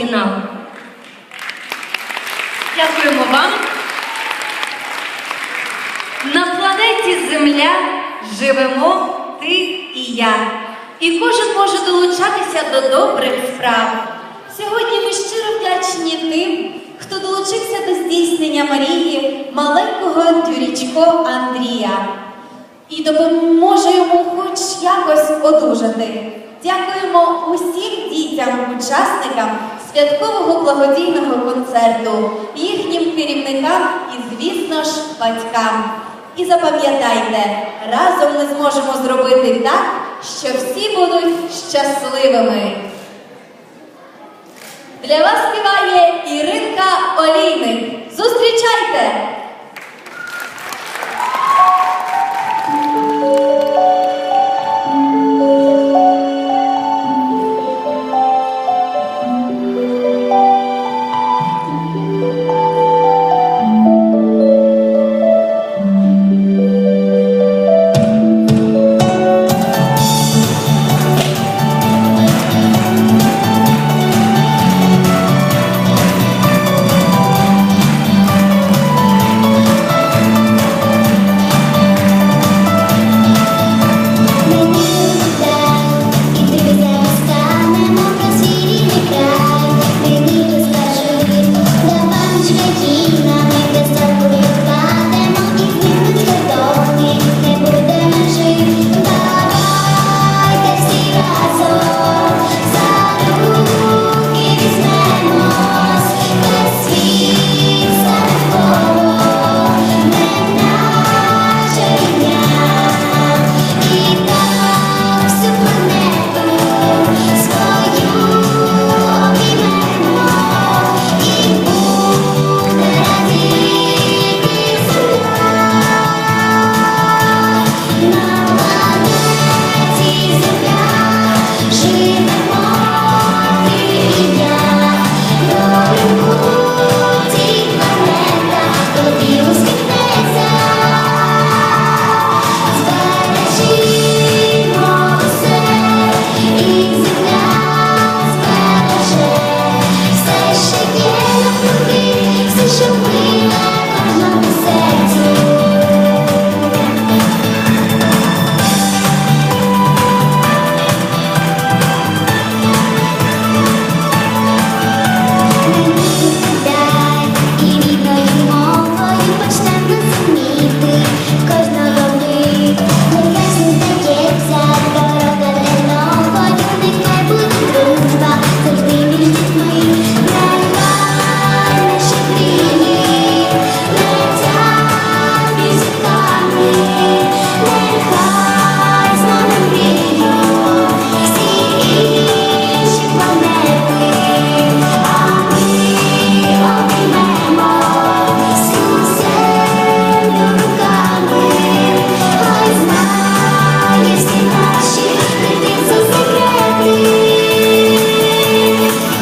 фінал. Дякуємо вам. На планеті Земля живемо ти і я. І кожен може долучатися до добрих справ. Сьогодні ми щиро вдячні тим, хто долучився до здійснення Марії маленького Тюрічко Андрія і допоможе йому хоч якось одужати. Дякуємо усім дітям, учасникам святкового благодійного концерту, їхнім керівникам і, звісно ж, батькам. І запам'ятайте, разом ми зможемо зробити так, що всі будуть щасливими. Для вас співає Іринка Олійник. Зустрічайте!